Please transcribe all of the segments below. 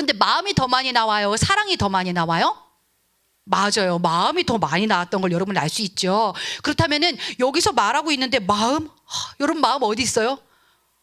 근데 마음이 더 많이 나와요. 사랑이 더 많이 나와요? 맞아요. 마음이 더 많이 나왔던 걸 여러분 알 수 있죠. 그렇다면은 여기서 말하고 있는데 마음, 하, 여러분 마음 어디 있어요?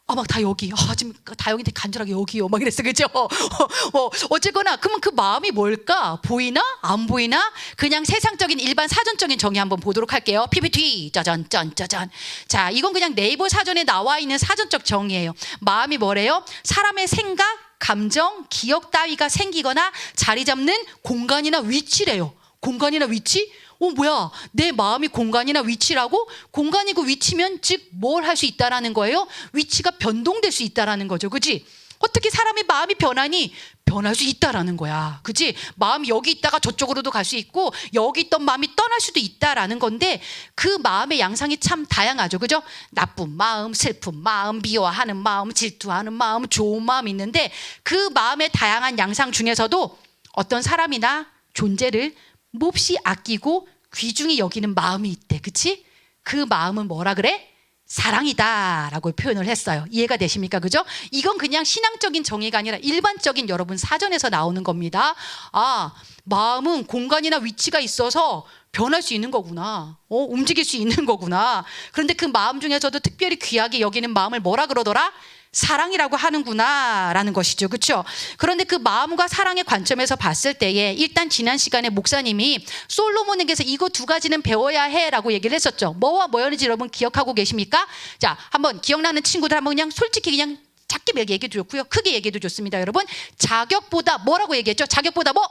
아, 막 다 여기. 아, 지금 다영이한테 간절하게 여기요. 막 이랬어. 그죠? 어, 어쨌거나, 그러면 그 마음이 뭘까? 보이나? 안 보이나? 그냥 세상적인 일반 사전적인 정의 한번 보도록 할게요. PPT. 짜잔, 짠, 짜잔. 자, 이건 그냥 네이버 사전에 나와 있는 사전적 정의예요. 마음이 뭐래요? 사람의 생각, 감정, 기억 따위가 생기거나 자리 잡는 공간이나 위치래요. 공간이나 위치? 어 뭐야? 내 마음이 공간이나 위치라고? 공간이고 위치면 즉 뭘 할 수 있다라는 거예요? 위치가 변동될 수 있다라는 거죠. 그지 어떻게 사람의 마음이 변하니 변할 수 있다라는 거야 그지 마음이 여기 있다가 저쪽으로도 갈 수 있고 여기 있던 마음이 떠날 수도 있다라는 건데 그 마음의 양상이 참 다양하죠 그죠 나쁜 마음 슬픈 마음 미워하는 마음 질투하는 마음 좋은 마음 있는데 그 마음의 다양한 양상 중에서도 어떤 사람이나 존재를 몹시 아끼고 귀중히 여기는 마음이 있대. 그치? 그 마음은 뭐라 그래? 사랑이다라고 표현을 했어요. 이해가 되십니까? 그죠? 이건 그냥 신앙적인 정의가 아니라 일반적인 여러분 사전에서 나오는 겁니다. 아, 마음은 공간이나 위치가 있어서 변할 수 있는 거구나. 어, 움직일 수 있는 거구나. 그런데 그 마음 중에서도 특별히 귀하게 여기는 마음을 뭐라 그러더라? 사랑이라고 하는구나라는 것이죠. 그렇죠? 그런데 그 마음과 사랑의 관점에서 봤을 때에 일단 지난 시간에 목사님이 솔로몬에게서 이거 두 가지는 배워야 해라고 얘기를 했었죠. 뭐와 뭐였는지 여러분 기억하고 계십니까? 자, 한번 기억나는 친구들 한번 그냥 솔직히 그냥 작게 몇 얘기도 좋고요. 크게 얘기도 좋습니다. 여러분. 자격보다 뭐라고 얘기했죠? 자격보다 뭐?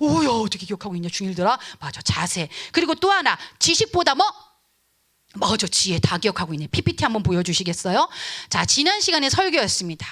오야 어떻게 기억하고 있냐 중일들아 맞아 자세 그리고 또 하나 지식보다 뭐 맞아 지혜 다 기억하고 있네 PPT 한번 보여주시겠어요? 자 지난 시간에 설교였습니다.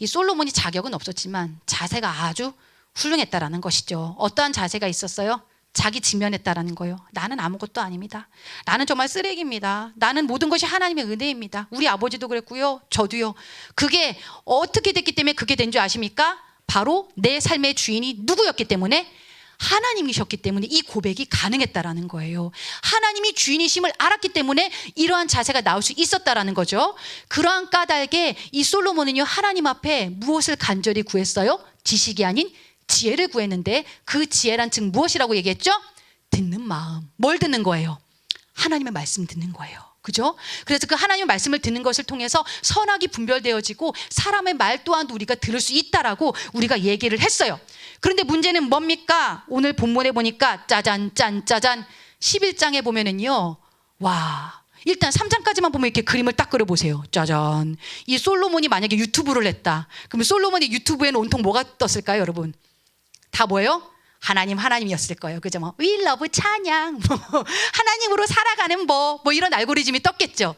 이 솔로몬이 자격은 없었지만 자세가 아주 훌륭했다라는 것이죠. 어떠한 자세가 있었어요? 자기 직면했다라는 거예요. 나는 아무것도 아닙니다. 나는 정말 쓰레기입니다. 나는 모든 것이 하나님의 은혜입니다. 우리 아버지도 그랬고요. 저도요. 그게 어떻게 됐기 때문에 그게 된 줄 아십니까? 바로 내 삶의 주인이 누구였기 때문에 하나님이셨기 때문에 이 고백이 가능했다라는 거예요. 하나님이 주인이심을 알았기 때문에 이러한 자세가 나올 수 있었다라는 거죠. 그러한 까닭에 이 솔로몬은요 하나님 앞에 무엇을 간절히 구했어요? 지식이 아닌 지혜를 구했는데 그 지혜란 즉 무엇이라고 얘기했죠? 듣는 마음. 뭘 듣는 거예요? 하나님의 말씀 듣는 거예요. 그죠? 그래서 그 하나님의 말씀을 듣는 것을 통해서 선악이 분별되어지고 사람의 말 또한 우리가 들을 수 있다라고 우리가 얘기를 했어요. 그런데 문제는 뭡니까? 오늘 본문에 보니까 짜잔 짠 짜잔 11장에 보면은요. 와. 일단 3장까지만 보면 이렇게 그림을 딱 그려 보세요. 짜잔. 이 솔로몬이 만약에 유튜브를 했다. 그러면 솔로몬의 유튜브에는 온통 뭐가 떴을까요, 여러분? 다 뭐예요? 하나님 하나님이었을 거예요. 그죠? 뭐 We love 찬양. 뭐 하나님으로 살아가는 뭐, 뭐 이런 알고리즘이 떴겠죠.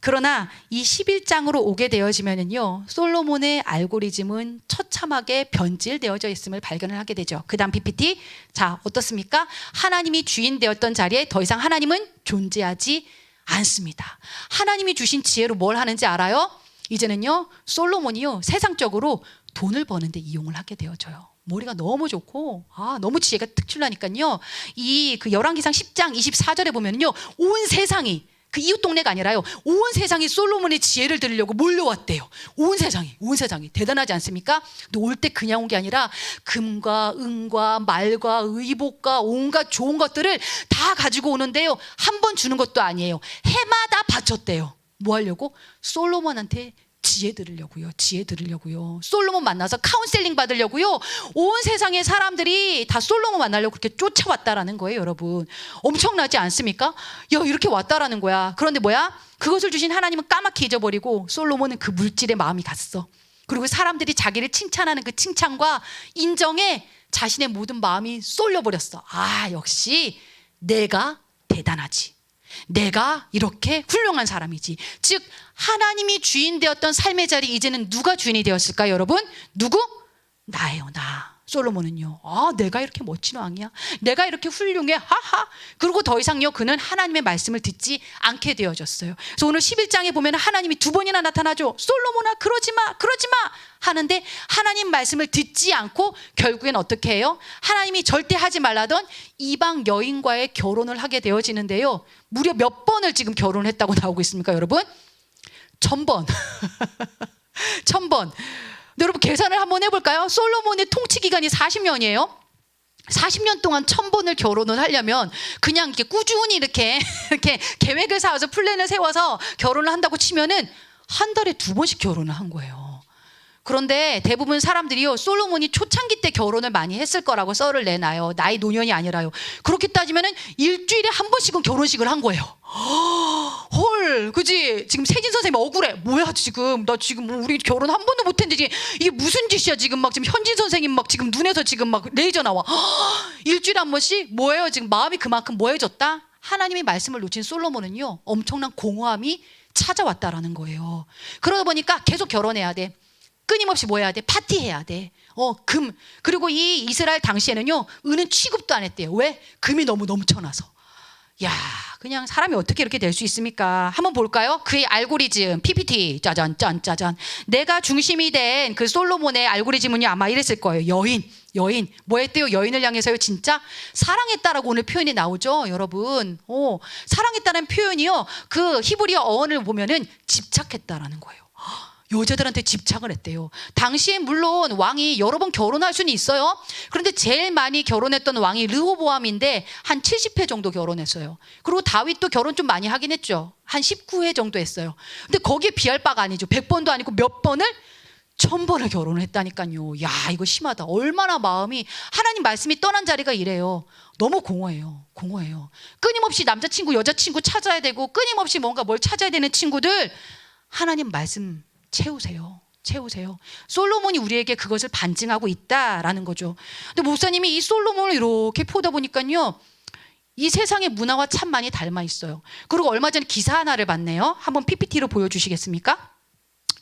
그러나 이 11장으로 오게 되어지면은요. 솔로몬의 알고리즘은 처참하게 변질되어져 있음을 발견을 하게 되죠. 그다음 PPT. 자, 어떻습니까? 하나님이 주인 되었던 자리에 더 이상 하나님은 존재하지 않습니다. 하나님이 주신 지혜로 뭘 하는지 알아요? 이제는요. 솔로몬이요. 세상적으로 돈을 버는데 이용을 하게 되어져요. 머리가 너무 좋고 아 너무 지혜가 특출나니까요. 이 그 열왕기상 10장 24절에 보면요. 온 세상이 그 이웃 동네가 아니라요. 온 세상이 솔로몬의 지혜를 들으려고 몰려왔대요. 온 세상이, 온 세상이 대단하지 않습니까? 올때 그냥 온 게 아니라 금과 은과 말과 의복과 온갖 좋은 것들을 다 가지고 오는데요. 한 번 주는 것도 아니에요. 해마다 바쳤대요. 뭐 하려고? 솔로몬한테 지혜 들으려고요. 지혜 들으려고요. 솔로몬 만나서 카운셀링 받으려고요. 온 세상의 사람들이 다 솔로몬 만나려고 그렇게 쫓아왔다라는 거예요, 여러분. 엄청나지 않습니까? 야, 이렇게 왔다라는 거야. 그런데 뭐야? 그것을 주신 하나님은 까맣게 잊어버리고 솔로몬은 그 물질에 마음이 갔어. 그리고 사람들이 자기를 칭찬하는 그 칭찬과 인정에 자신의 모든 마음이 쏠려버렸어. 아, 역시 내가 대단하지. 내가 이렇게 훌륭한 사람이지. 즉 하나님이 주인 되었던 삶의 자리 이제는 누가 주인이 되었을까요, 여러분? 누구? 나예요, 나. 솔로몬은요. 아, 내가 이렇게 멋진 왕이야. 내가 이렇게 훌륭해. 하하. 그리고 더 이상요. 그는 하나님의 말씀을 듣지 않게 되어졌어요. 그래서 오늘 11장에 보면 하나님이 두 번이나 나타나죠. 솔로몬아, 그러지 마. 그러지 마. 하는데 하나님 말씀을 듣지 않고 결국엔 어떻게 해요? 하나님이 절대 하지 말라던 이방 여인과의 결혼을 하게 되어지는데요. 무려 몇 번을 지금 결혼을 했다고 나오고 있습니까, 여러분? 천 번. 천 번. 근데 여러분 계산을 한번 해볼까요? 솔로몬의 통치 기간이 40년이에요. 40년 동안 천 번을 결혼을 하려면 그냥 이렇게 꾸준히 이렇게 이렇게 계획을 세워서 플랜을 세워서 결혼을 한다고 치면은 한 달에 두 번씩 결혼을 한 거예요. 그런데 대부분 사람들이요 솔로몬이 초창기 때 결혼을 많이 했을 거라고 썰을 내놔요. 나이 노년이 아니라요. 그렇게 따지면은 일주일에 한 번씩은 결혼식을 한 거예요. 헐, 그지? 지금 세진 선생님 억울해. 뭐야 지금? 나 지금 뭐 우리 결혼 한 번도 못했는데 이게, 무슨 짓이야 지금 막 지금 현진 선생님 막 지금 눈에서 지금 막 레이저 나와. 일주일에 한 번씩 뭐예요? 지금 마음이 그만큼 뭐해졌다? 하나님의 말씀을 놓친 솔로몬은요 엄청난 공허함이 찾아왔다라는 거예요. 그러다 보니까 계속 결혼해야 돼. 끊임없이 뭐 해야 돼? 파티해야 돼. 어, 금. 그리고 이 이스라엘 당시에는요, 은은 취급도 안 했대요. 왜? 금이 너무 넘쳐나서. 야, 그냥 사람이 어떻게 이렇게 될 수 있습니까? 한번 볼까요? 그의 알고리즘, PPT, 짜잔, 짠, 짜잔. 내가 중심이 된 그 솔로몬의 알고리즘은요, 아마 이랬을 거예요. 여인, 여인. 뭐 했대요? 여인을 향해서요, 진짜? 사랑했다라고 오늘 표현이 나오죠, 여러분. 어, 사랑했다는 표현이요, 그 히브리어 어원을 보면은 집착했다라는 거예요. 여자들한테 집착을 했대요. 당시에 물론 왕이 여러 번 결혼할 수는 있어요. 그런데 제일 많이 결혼했던 왕이 르호보암인데 한 70회 정도 결혼했어요. 그리고 다윗도 결혼 좀 많이 하긴 했죠. 한 19회 정도 했어요. 근데 거기에 비할 바가 아니죠. 100번도 아니고 몇 번을 천 번을 결혼을 했다니까요. 야, 이거 심하다. 얼마나 마음이 하나님 말씀이 떠난 자리가 이래요. 너무 공허해요. 공허해요. 끊임없이 남자친구, 여자친구 찾아야 되고 끊임없이 뭔가 뭘 찾아야 되는 친구들 하나님 말씀 채우세요. 채우세요. 솔로몬이 우리에게 그것을 반증하고 있다라는 거죠. 근데 목사님이 이 솔로몬을 이렇게 보다 보니까요. 이 세상의 문화와 참 많이 닮아 있어요. 그리고 얼마 전에 기사 하나를 봤네요. 한번 PPT로 보여주시겠습니까?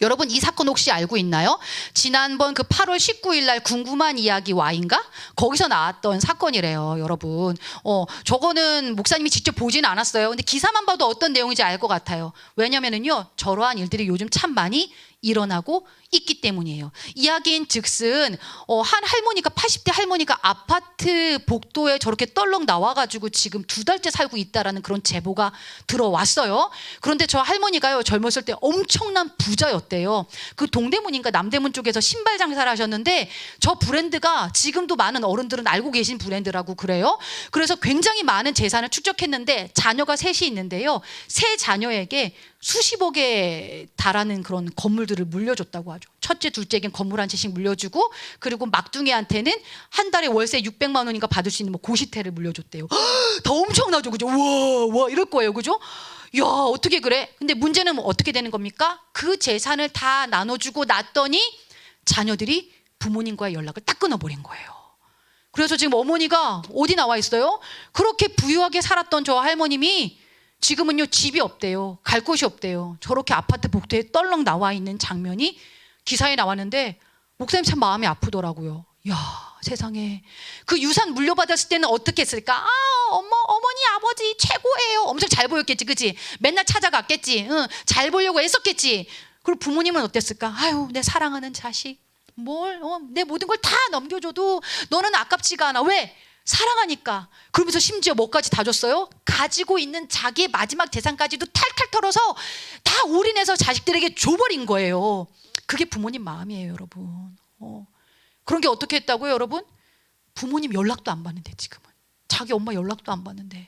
여러분 이 사건 혹시 알고 있나요? 지난번 그 8월 19일 날 궁금한 이야기 와인가? 거기서 나왔던 사건이래요, 여러분. 어, 저거는 목사님이 직접 보진 않았어요. 근데 기사만 봐도 어떤 내용인지 알 것 같아요. 왜냐면은요, 저러한 일들이 요즘 참 많이 일어나고 있기 때문이에요. 이야기인 즉슨 어, 한 할머니가 80대 할머니가 아파트 복도에 저렇게 떨렁 나와가지고 지금 두 달째 살고 있다라는 그런 제보가 들어왔어요. 그런데 저 할머니가요 젊었을 때 엄청난 부자였대요. 그 동대문인가 남대문 쪽에서 신발 장사를 하셨는데 저 브랜드가 지금도 많은 어른들은 알고 계신 브랜드라고 그래요. 그래서 굉장히 많은 재산을 축적했는데 자녀가 셋이 있는데요. 세 자녀에게 수십억에 달하는 그런 건물들을 물려줬다고 하죠. 첫째, 둘째에겐 건물 한 채씩 물려주고 그리고 막둥이한테는 한 달에 월세 600만 원인가 받을 수 있는 뭐 고시태를 물려줬대요. 더 엄청나죠, 그죠? 와, 와 이럴 거예요, 그죠? 야 어떻게 그래? 근데 문제는 뭐 어떻게 되는 겁니까? 그 재산을 다 나눠주고 났더니 자녀들이 부모님과의 연락을 딱 끊어버린 거예요. 그래서 지금 어머니가 어디 나와 있어요? 그렇게 부유하게 살았던 저 할머님이 지금은요 집이 없대요. 갈 곳이 없대요. 저렇게 아파트 복도에 떨렁 나와 있는 장면이 기사에 나왔는데 목사님 참 마음이 아프더라고요. 야 세상에 그 유산 물려받았을 때는 어떻게 했을까? 아 어머 어머니 아버지 최고예요. 엄청 잘 보였겠지, 그지? 맨날 찾아갔겠지. 응, 잘 보려고 애썼겠지. 그리고 부모님은 어땠을까? 아유 내 사랑하는 자식 뭘, 어, 내 모든 걸 다 넘겨줘도 너는 아깝지가 않아. 왜? 사랑하니까. 그러면서 심지어 뭐까지 다 줬어요? 가지고 있는 자기의 마지막 재산까지도 탈탈 털어서 다 올인해서 자식들에게 줘버린 거예요. 그게 부모님 마음이에요, 여러분. 어. 그런 게 어떻게 했다고요, 여러분? 부모님 연락도 안 받는데, 지금은. 자기 엄마 연락도 안 받는데.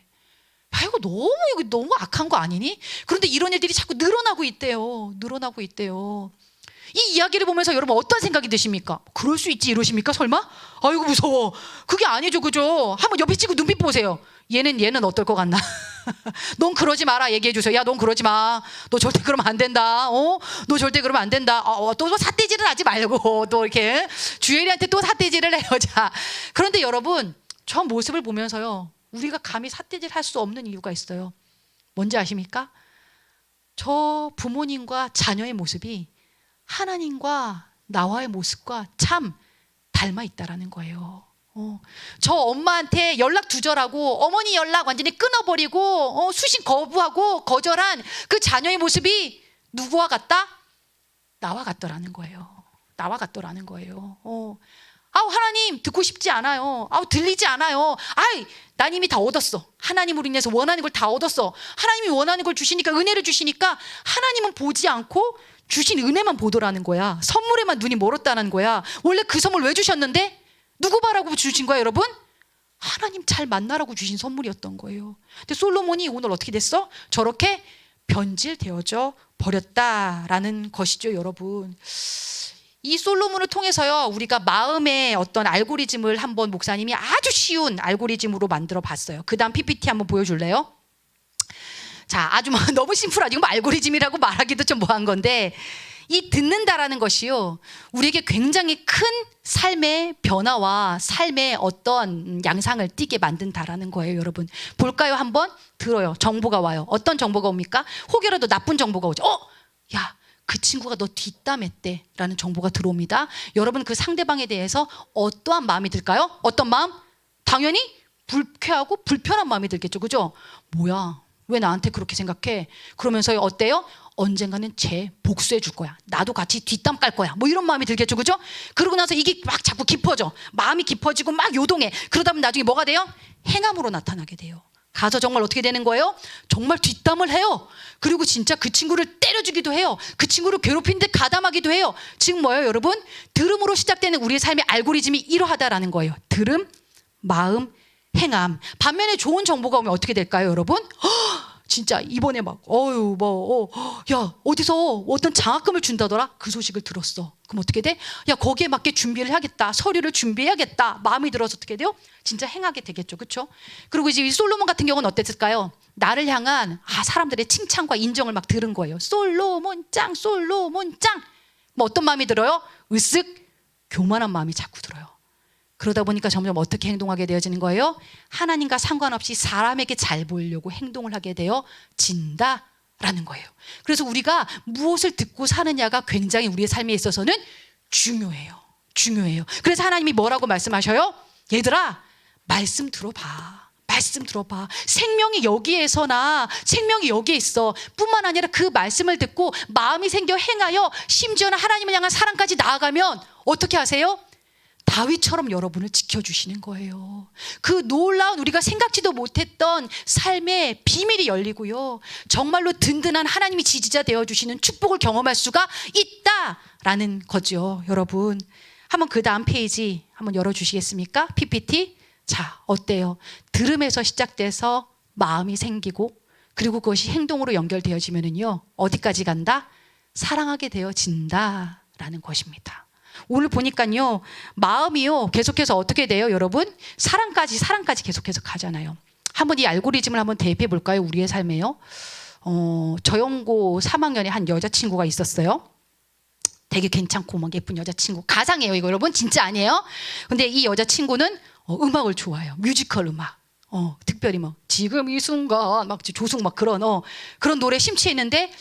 야, 이거 너무, 이거 너무 악한 거 아니니? 그런데 이런 일들이 자꾸 늘어나고 있대요. 늘어나고 있대요. 이 이야기를 보면서 여러분 어떤 생각이 드십니까? 그럴 수 있지 이러십니까? 설마? 아이고 무서워. 그게 아니죠, 그죠? 한번 옆에 치고 눈빛 보세요. 얘는 얘는 어떨 것 같나? 넌 그러지 마라 얘기해 주세요. 야, 넌 그러지 마. 너 절대 그러면 안 된다. 어? 너 절대 그러면 안 된다. 어, 또 삿대질은 하지 말고 또 이렇게 주엘이한테 또 삿대질을 해요. 자, 그런데 여러분 저 모습을 보면서요, 우리가 감히 삿대질 할 수 없는 이유가 있어요. 뭔지 아십니까? 저 부모님과 자녀의 모습이 하나님과 나와의 모습과 참 닮아 있다라는 거예요. 어, 저 엄마한테 연락 두절하고 어머니 연락 완전히 끊어버리고 어, 수신 거부하고 거절한 그 자녀의 모습이 누구와 같다? 나와 같더라는 거예요. 나와 같더라는 거예요. 어. 아 아우 하나님 듣고 싶지 않아요. 아우 들리지 않아요. 아이 난 이미 다 얻었어. 하나님으로 인해서 원하는 걸 다 얻었어. 하나님이 원하는 걸 주시니까 은혜를 주시니까 하나님은 보지 않고 주신 은혜만 보더라는 거야. 선물에만 눈이 멀었다는 거야. 원래 그 선물 왜 주셨는데 누구 바라고 주신 거야, 여러분? 하나님 잘 만나라고 주신 선물이었던 거예요. 근데 솔로몬이 오늘 어떻게 됐어? 저렇게 변질되어져 버렸다라는 것이죠, 여러분. 이 솔로몬을 통해서요, 우리가 마음의 어떤 알고리즘을 한번 목사님이 아주 쉬운 알고리즘으로 만들어 봤어요. 그 다음 PPT 한번 보여줄래요? 자, 아주 뭐 너무 심플하죠. 뭐 알고리즘이라고 말하기도 좀 뭐한 건데, 이 듣는다라는 것이요, 우리에게 굉장히 큰 삶의 변화와 삶의 어떤 양상을 띠게 만든다라는 거예요, 여러분. 볼까요, 한번? 들어요. 정보가 와요. 어떤 정보가 옵니까? 혹여라도 나쁜 정보가 오죠. 어? 야, 그 친구가 너 뒷담했대. 라는 정보가 들어옵니다. 여러분, 그 상대방에 대해서 어떠한 마음이 들까요? 어떤 마음? 당연히 불쾌하고 불편한 마음이 들겠죠. 그죠? 뭐야? 왜 나한테 그렇게 생각해? 그러면서 어때요? 언젠가는 쟤 복수해 줄 거야. 나도 같이 뒷담 깔 거야. 뭐 이런 마음이 들겠죠. 그죠? 그러고 나서 이게 막 자꾸 깊어져. 마음이 깊어지고 막 요동해. 그러다 보면 나중에 뭐가 돼요? 행함으로 나타나게 돼요. 가서 정말 어떻게 되는 거예요? 정말 뒷담을 해요. 그리고 진짜 그 친구를 때려주기도 해요. 그 친구를 괴롭히는데 가담하기도 해요. 지금 뭐예요, 여러분? 들음으로 시작되는 우리의 삶의 알고리즘이 이러하다라는 거예요. 들음, 마음, 행함. 반면에 좋은 정보가 오면 어떻게 될까요, 여러분? 헉, 진짜 이번에 막 어유 뭐 어, 야 어디서 어떤 장학금을 준다더라 그 소식을 들었어 그럼 어떻게 돼? 야 거기에 맞게 준비를 하겠다 서류를 준비해야겠다 마음이 들어서 어떻게 돼요? 진짜 행하게 되겠죠 그렇죠? 그리고 이제 이 솔로몬 같은 경우는 어땠을까요? 나를 향한 아 사람들의 칭찬과 인정을 막 들은 거예요 솔로몬 짱 솔로몬 짱 뭐 어떤 마음이 들어요? 으쓱 교만한 마음이 자꾸 들어요 그러다 보니까 점점 어떻게 행동하게 되어지는 거예요? 하나님과 상관없이 사람에게 잘 보이려고 행동을 하게 되어진다 라는 거예요. 그래서 우리가 무엇을 듣고 사느냐가 굉장히 우리의 삶에 있어서는 중요해요. 중요해요. 그래서 하나님이 뭐라고 말씀하셔요? 얘들아, 말씀 들어봐. 말씀 들어봐. 생명이 여기에서나 생명이 여기에 있어. 뿐만 아니라 그 말씀을 듣고 마음이 생겨 행하여 심지어는 하나님을 향한 사랑까지 나아가면 어떻게 하세요? 다윗처럼 여러분을 지켜주시는 거예요. 그 놀라운 우리가 생각지도 못했던 삶의 비밀이 열리고요. 정말로 든든한 하나님이 지지자 되어주시는 축복을 경험할 수가 있다라는 거죠, 여러분. 한번 그 다음 페이지 한번 열어주시겠습니까? PPT. 자, 어때요? 들음에서 시작돼서 마음이 생기고 그리고 그것이 행동으로 연결되어지면은요, 어디까지 간다? 사랑하게 되어진다라는 것입니다. 오늘 보니까요 마음이요 계속해서 어떻게 돼요 여러분? 사랑까지 사랑까지 계속해서 가잖아요. 한번 이 알고리즘을 한번 대입해 볼까요 우리의 삶에요? 어, 저연고 3학년에 한 여자친구가 있었어요. 되게 괜찮고 막 예쁜 여자친구. 가상이에요 이거 여러분? 진짜 아니에요? 근데 이 여자친구는 어, 음악을 좋아해요. 뮤지컬 음악. 어, 특별히 뭐 지금 이 순간 막 조승 막 그런 어, 그런 노래 심취했는데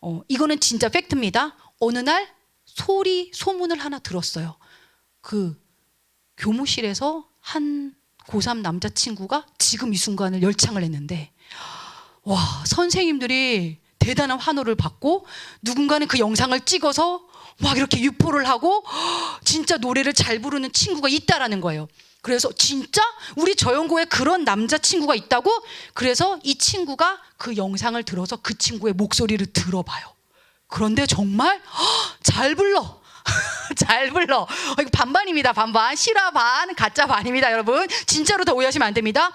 어, 이거는 진짜 팩트입니다. 어느 날 소리 소문을 하나 들었어요. 그 교무실에서 한 고3 남자친구가 지금 이 순간을 열창을 했는데 와 선생님들이 대단한 환호를 받고 누군가는 그 영상을 찍어서 막 이렇게 유포를 하고 진짜 노래를 잘 부르는 친구가 있다라는 거예요. 그래서 진짜 우리 저연고에 그런 남자 친구가 있다고 그래서 이 친구가 그 영상을 들어서 그 친구의 목소리를 들어봐요. 그런데 정말 잘 불러. 잘 불러. 어, 반반입니다. 반반. 실화 반, 가짜 반입니다, 여러분. 진짜로 더 오해하시면 안 됩니다.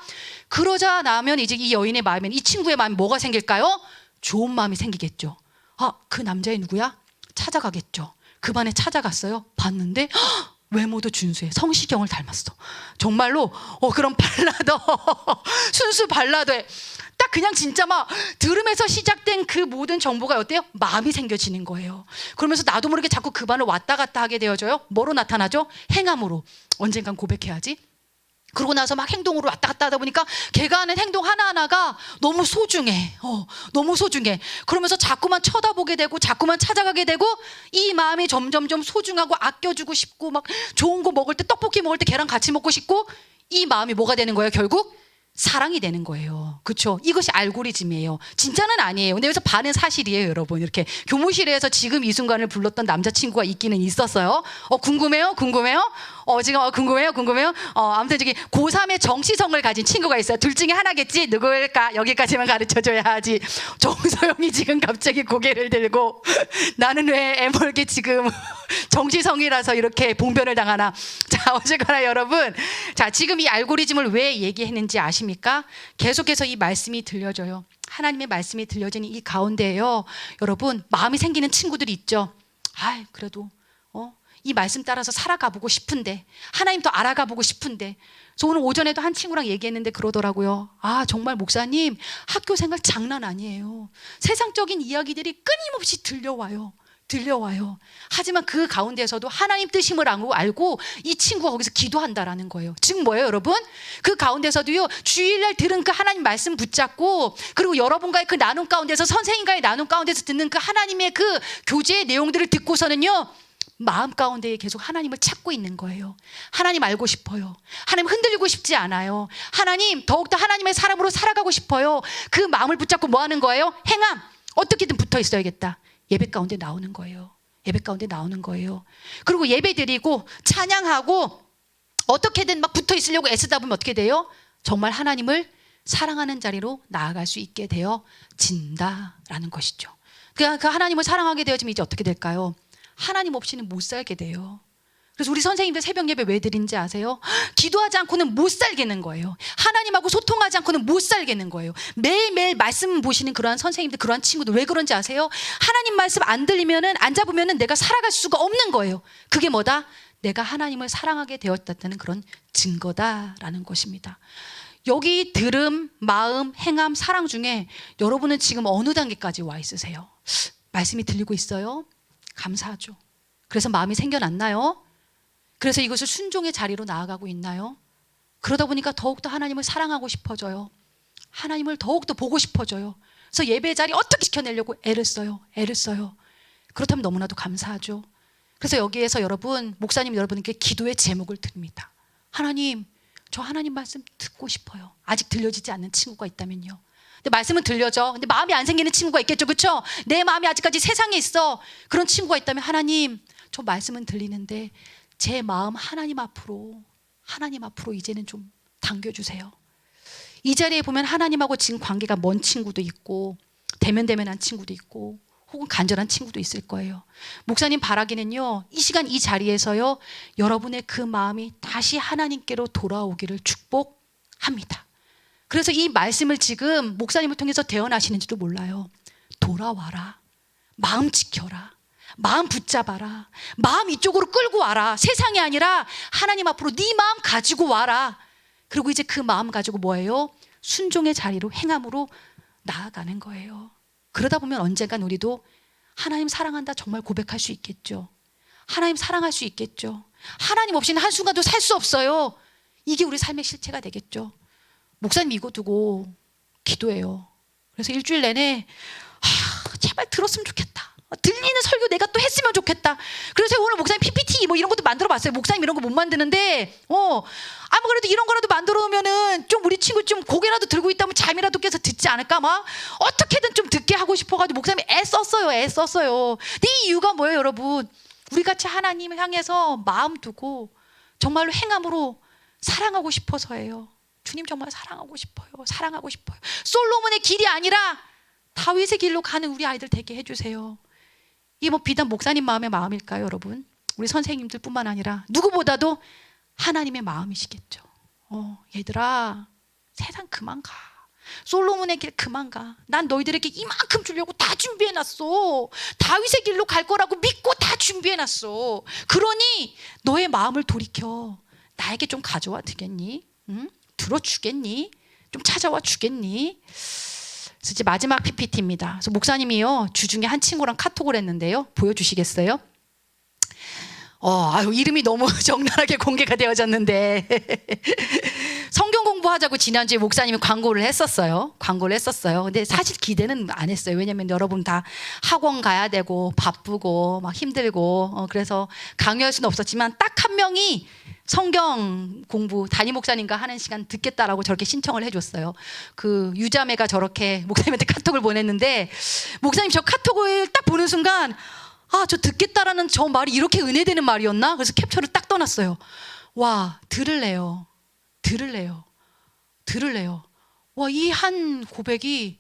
그러자 나면 이제 이 여인의 마음엔 이 친구의 마음에 뭐가 생길까요? 좋은 마음이 생기겠죠. 아, 그 남자애 누구야? 찾아가겠죠. 그 반에 찾아갔어요. 봤는데 헉, 외모도 준수해. 성시경을 닮았어. 정말로 어 그런 발라더 순수 발라더에 딱 그냥 진짜 막 들음에서 시작된 그 모든 정보가 어때요? 마음이 생겨지는 거예요. 그러면서 나도 모르게 자꾸 그 반을 왔다 갔다 하게 되어져요. 뭐로 나타나죠? 행함으로. 언젠간 고백해야지. 그러고 나서 막 행동으로 왔다 갔다 하다 보니까 걔가 하는 행동 하나하나가 너무 소중해. 어, 너무 소중해. 그러면서 자꾸만 쳐다보게 되고 자꾸만 찾아가게 되고 이 마음이 점점점 소중하고 아껴주고 싶고 막 좋은 거 먹을 때 떡볶이 먹을 때 걔랑 같이 먹고 싶고 이 마음이 뭐가 되는 거예요, 결국? 사랑이 되는 거예요. 그렇죠? 이것이 알고리즘이에요. 진짜는 아니에요. 근데 여기서 반은 사실이에요, 여러분. 이렇게 교무실에서 지금 이 순간을 불렀던 남자친구가 있기는 있었어요. 어, 궁금해요? 궁금해요? 어, 지금 어, 궁금해요? 궁금해요? 어, 아무튼 저기 고3의 정시성을 가진 친구가 있어요. 둘 중에 하나겠지? 누구일까? 여기까지만 가르쳐 줘야 하지. 정소영이 지금 갑자기 고개를 들고 나는 왜 애멀게 지금 정시성이라서 이렇게 봉변을 당하나. 자, 어쨌거나 여러분. 자, 지금 이 알고리즘을 왜 얘기했는지 아십니까? 계속해서 이 말씀이 들려져요. 하나님의 말씀이 들려지는 이 가운데에요. 여러분, 마음이 생기는 친구들이 있죠. 아, 그래도 어? 이 말씀 따라서 살아가 보고 싶은데 하나님 더 알아가 보고 싶은데 저 오늘 오전에도 한 친구랑 얘기했는데 그러더라고요. 아, 정말 목사님, 학교 생활 장난 아니에요. 세상적인 이야기들이 끊임없이 들려와요. 들려와요. 하지만 그 가운데서도 하나님 뜻임을 알고, 이 친구가 거기서 기도한다라는 거예요. 지금 뭐예요, 여러분? 그 가운데서도요, 주일날 들은 그 하나님 말씀 붙잡고, 그리고 여러분과의 그 나눔 가운데서, 선생님과의 나눔 가운데서 듣는 그 하나님의 그 교제의 내용들을 듣고서는요, 마음 가운데에 계속 하나님을 찾고 있는 거예요. 하나님 알고 싶어요. 하나님 흔들리고 싶지 않아요. 하나님 더욱더 하나님의 사람으로 살아가고 싶어요. 그 마음을 붙잡고 뭐 하는 거예요? 행함. 어떻게든 붙어 있어야겠다. 예배 가운데 나오는 거예요. 예배 가운데 나오는 거예요. 그리고 예배 드리고 찬양하고 어떻게든 막 붙어 있으려고 애쓰다 보면 어떻게 돼요? 정말 하나님을 사랑하는 자리로 나아갈 수 있게 되어 진다라는 것이죠. 그, 그 하나님을 사랑하게 되어지면 이제 어떻게 될까요? 하나님 없이는 못 살게 돼요. 그래서 우리 선생님들 새벽 예배 왜 드린지 아세요? 기도하지 않고는 못 살겠는 거예요. 하나님하고 소통하지 않고는 못 살겠는 거예요. 매일매일 말씀 보시는 그러한 선생님들, 그러한 친구들 왜 그런지 아세요? 하나님 말씀 안 들리면은, 안 잡으면은 내가 살아갈 수가 없는 거예요. 그게 뭐다? 내가 하나님을 사랑하게 되었다는 그런 증거다라는 것입니다. 여기 들음, 마음, 행함, 사랑 중에 여러분은 지금 어느 단계까지 와 있으세요? 말씀이 들리고 있어요? 감사하죠. 그래서 마음이 생겨났나요? 그래서 이것을 순종의 자리로 나아가고 있나요? 그러다 보니까 더욱더 하나님을 사랑하고 싶어져요. 하나님을 더욱더 보고 싶어져요. 그래서 예배 자리 어떻게 지켜내려고 애를 써요. 애를 써요. 그렇다면 너무나도 감사하죠. 그래서 여기에서 여러분, 목사님 여러분께 기도의 제목을 드립니다. 하나님, 저 하나님 말씀 듣고 싶어요. 아직 들려지지 않는 친구가 있다면요. 근데 말씀은 들려져. 근데 마음이 안 생기는 친구가 있겠죠. 그렇죠? 내 마음이 아직까지 세상에 있어. 그런 친구가 있다면 하나님, 저 말씀은 들리는데 제 마음 하나님 앞으로 하나님 앞으로 이제는 좀 당겨 주세요. 이 자리에 보면 하나님하고 지금 관계가 먼 친구도 있고 대면대면한 친구도 있고 혹은 간절한 친구도 있을 거예요. 목사님 바라기는요. 이 시간 이 자리에서요. 여러분의 그 마음이 다시 하나님께로 돌아오기를 축복합니다. 그래서 이 말씀을 지금 목사님을 통해서 대언하시는지도 몰라요. 돌아와라. 마음 지켜라. 마음 붙잡아라. 마음 이쪽으로 끌고 와라. 세상이 아니라 하나님 앞으로 네 마음 가지고 와라. 그리고 이제 그 마음 가지고 뭐예요? 순종의 자리로 행함으로 나아가는 거예요. 그러다 보면 언젠간 우리도 하나님 사랑한다 정말 고백할 수 있겠죠. 하나님 사랑할 수 있겠죠. 하나님 없이는 한순간도 살 수 없어요. 이게 우리 삶의 실체가 되겠죠. 목사님 이거 두고 기도해요. 그래서 일주일 내내 아, 제발 들었으면 좋겠다. 어, 들리는 설교 내가 또 했으면 좋겠다. 그래서 오늘 목사님 PPT 뭐 이런 것도 만들어 봤어요. 목사님 이런 거 못 만드는데, 어, 아무 그래도 이런 거라도 만들어 오면은 좀 우리 친구 좀 고개라도 들고 있다면 잠이라도 깨서 듣지 않을까 막 어떻게든 좀 듣게 하고 싶어가지고 목사님이 애 썼어요. 애 썼어요. 근데 이 이유가 뭐예요, 여러분? 우리 같이 하나님 향해서 마음 두고 정말로 행함으로 사랑하고 싶어서예요. 주님 정말 사랑하고 싶어요. 사랑하고 싶어요. 솔로몬의 길이 아니라 다윗의 길로 가는 우리 아이들 되게 해주세요. 이게 뭐 비단 목사님 마음의 마음일까요, 여러분? 우리 선생님들뿐만 아니라 누구보다도 하나님의 마음이시겠죠. 어, 얘들아, 세상 그만 가. 솔로몬의 길 그만 가. 난 너희들에게 이만큼 주려고 다 준비해놨어. 다윗의 길로 갈 거라고 믿고 다 준비해놨어. 그러니 너의 마음을 돌이켜. 나에게 좀 가져와 되겠니? 응? 들어주겠니? 좀 찾아와 주겠니? 그래서 마지막 PPT입니다. 그래서 목사님이요 주중에 한 친구랑 카톡을 했는데요. 보여주시겠어요? 어, 아유 이름이 너무 적나라하게 공개가 되어졌는데 성경 공부하자고 지난주에 목사님이 광고를 했었어요. 광고를 했었어요. 근데 사실 기대는 안 했어요. 왜냐면 여러분 다 학원 가야 되고 바쁘고 막 힘들고 어, 그래서 강요할 수는 없었지만 딱 한 명이 성경 공부 담임 목사님과 하는 시간 듣겠다라고 저렇게 신청을 해줬어요. 그 유자매가 저렇게 목사님한테 카톡을 보냈는데 목사님 저 카톡을 딱 보는 순간 아 저 듣겠다라는 저 말이 이렇게 은혜되는 말이었나? 그래서 캡처를 딱 떠났어요. 와 들을래요, 들을래요, 들을래요. 와 이 한 고백이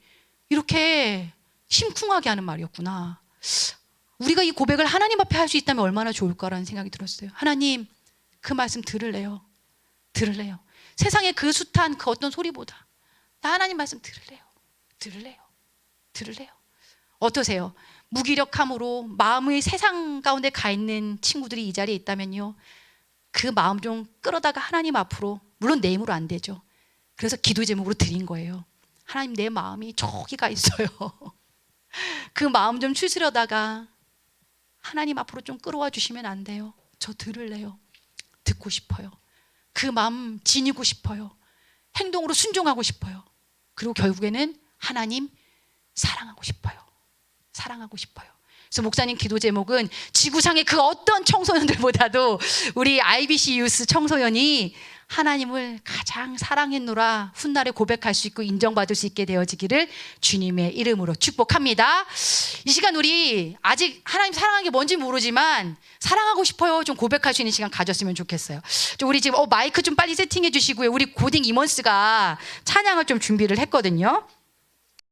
이렇게 심쿵하게 하는 말이었구나. 우리가 이 고백을 하나님 앞에 할 수 있다면 얼마나 좋을까라는 생각이 들었어요. 하나님, 그 말씀 들을래요. 들을래요. 세상의 그 숱한 그 어떤 소리보다 나 하나님 말씀 들을래요. 들을래요. 들을래요. 어떠세요? 무기력함으로 마음의 세상 가운데 가 있는 친구들이 이 자리에 있다면요. 그 마음 좀 끌어다가 하나님 앞으로 물론 내 힘으로 안 되죠. 그래서 기도 제목으로 드린 거예요. 하나님 내 마음이 저기 가 있어요. 그 마음 좀 추스려다가 하나님 앞으로 좀 끌어와 주시면 안 돼요. 저 들을래요. 듣고 싶어요. 그 마음 지니고 싶어요. 행동으로 순종하고 싶어요. 그리고 결국에는 하나님 사랑하고 싶어요. 사랑하고 싶어요. 그래서 목사님 기도 제목은 지구상의 그 어떤 청소년들보다도 우리 IBC 유스 청소년이 하나님을 가장 사랑했노라 훗날에 고백할 수 있고 인정받을 수 있게 되어지기를 주님의 이름으로 축복합니다. 이 시간 우리 아직 하나님 사랑하는 게 뭔지 모르지만 사랑하고 싶어요. 좀 고백할 수 있는 시간 가졌으면 좋겠어요. 좀 우리 지금 어, 마이크 좀 빨리 세팅해 주시고요. 우리 고딩 이먼스가 찬양을 좀 준비를 했거든요.